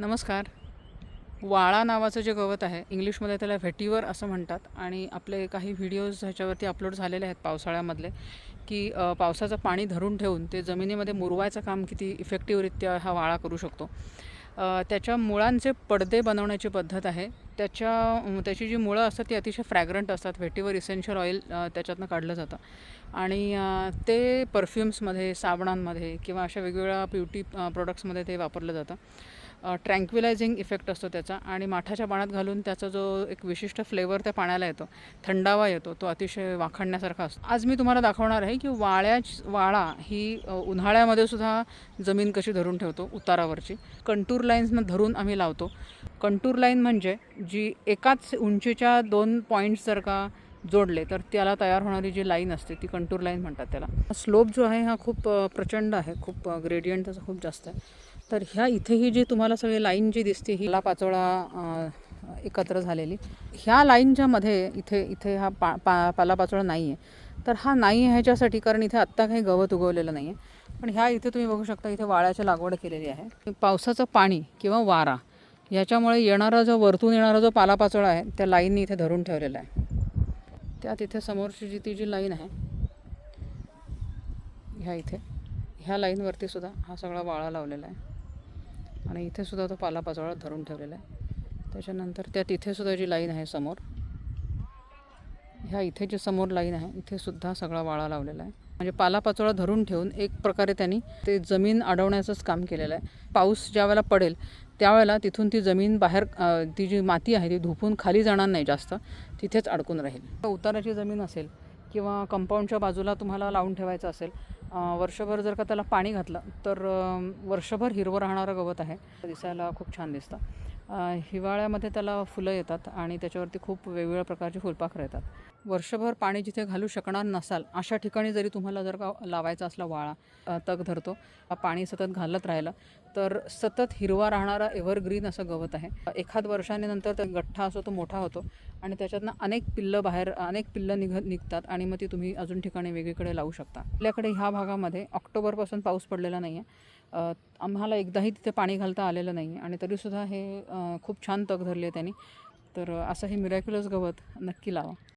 नमस्कार. वाळा नावाचं जे गवत आहे इंग्लिशमध्ये त्याला व्हेटिवर असं म्हणतात आणि आपले काही व्हिडिओज ह्याच्यावरती अपलोड झालेले आहेत पावसाळ्यामधले की पावसाचं पाणी धरून ठेवून ते जमिनीमध्ये मुरवायचं काम किती इफेक्टिव्हरित्या हा वाळा करू शकतो. त्याच्या मुळांचे पडदे बनवण्याची पद्धत आहे. त्याच्या त्याची जी मुळं असतात ती अतिशय फ्रॅग्रंट असतात. व्हेटिवर इसेन्शियल ऑइल त्याच्यातनं काढलं जातं. आणि ते परफ्युम्समध्ये साबणांमध्ये किंवा अशा वेगवेगळ्या ब्युटी प्रोडक्ट्समध्ये ते वापरलं जातं. ट्रँक्विलायझिंग इफेक्ट असतो त्याचा आणि माठाच्या पाण्यात घालून त्याचा जो एक विशिष्ट फ्लेवर त्या पाण्याला येतो थंडावा येतो तो अतिशय वाखाणण्यासारखा असतो. आज मी तुम्हाला दाखवणार आहे की वाळ्या वाळा ही उन्हाळ्यामध्ये सुद्धा जमीन कशी धरून ठेवतो उतारावरची. कंटूर लाईन्सनं धरून आम्ही लावतो. कंटूर लाईन म्हणजे जी एकाच उंचीच्या दोन पॉईंट्स जर का जोडले तर त्याला तयार होणारी जी लाईन असते ती कंटूर लाईन म्हणतात त्याला. स्लोप जो आहे हा खूप प्रचंड आहे खूप ग्रेडियंट त्याचा खूप जास्त आहे. तर ह्या इथेही जी तुम्हाला सगळी लाईन जी दिसते ही ला पाचोळा एकत्र झालेली. ह्या लाईनच्या मध्ये इथे इथे हा पा पा पालापाचोळा नाही आहे तर हा नाही आहे ह्याच्यासाठी कारण इथे आत्ता काही गवत उगवलेलं नाही आहे पण ह्या इथे तुम्ही बघू शकता इथे वाळ्याची लागवड केलेली आहे. पावसाचं पाणी किंवा वारा याच्यामुळे येणारा जो वरतून येणारा जो पालापाचोळा आहे त्या लाईननी इथे धरून ठेवलेला आहे. त्या तिथे समोरची जी ती जी लाईन आहे ह्या इथे ह्या लाईनवरती सुद्धा हा सगळा वाळा लावलेला आहे. आणि इथे सुद्धा तो पालापाचोळा धरून ठेवलेला आहे. त्याच्यानंतर त्या तिथेसुद्धा सुद्धा जी लाईन आहे समोर ह्या इथे जे समोर लाईन आहे इथे सुद्धा सगळा वाळा लावलेला आहे. म्हणजे पालापाचोळा धरून ठेवून एक प्रकारे त्यांनी ते जमीन अडवण्याचंच काम केलेलं आहे. पाऊस ज्या वेळेला पडेल त्यावेळेला तिथून ती जमीन बाहेर ती जी माती आहे ती धुपून खाली जाणार नाही जास्त तिथेच अडकून राहील. उताराची जमीन असेल किंवा कंपाऊंडच्या बाजूला तुम्हाला लावून ठेवायचं असेल वर्षभर जर का त्याला पाणी घातलं तर वर्षभर हिरवं राहणारं गवत आहे. दिसायला खूप छान दिसतं. हिवाळ्यामध्ये त्याला फुलं येतात आणि त्याच्यावरती खूप वेगवेगळ्या प्रकारची फुलपाखरं येतात. वर्षभर पाणी जिथे घालू शकणार नसाल अशा ठिकाणी जरी तुम्हाला जर का लावायचा असला वाळा तग धरतो पाणी सतत घालत राहिलं तर सतत हिरवा राहणारा एव्हरग्रीन असं गवत आहे. एखाद वर्षाने नंतर तो गठ्ठा असो तो मोठा होतो आणि त्याच्यातनं अनेक पिल्लं बाहेर अनेक पिल्लं निघ निघतात आणि मग ती तुम्ही अजून ठिकाणी वेगळीकडे लावू शकता. आपल्याकडे ह्या भागामध्ये ऑक्टोबरपासून पाऊस पडलेला नाही आहे आम्हाला एकदाही तिथे पाणी घालता आलेलं नाही आहे आणि तरीसुद्धा हे खूप छान तग धरली आहे त्यांनी. तर असं हे मिरॅक्युलस गवत नक्की लावा.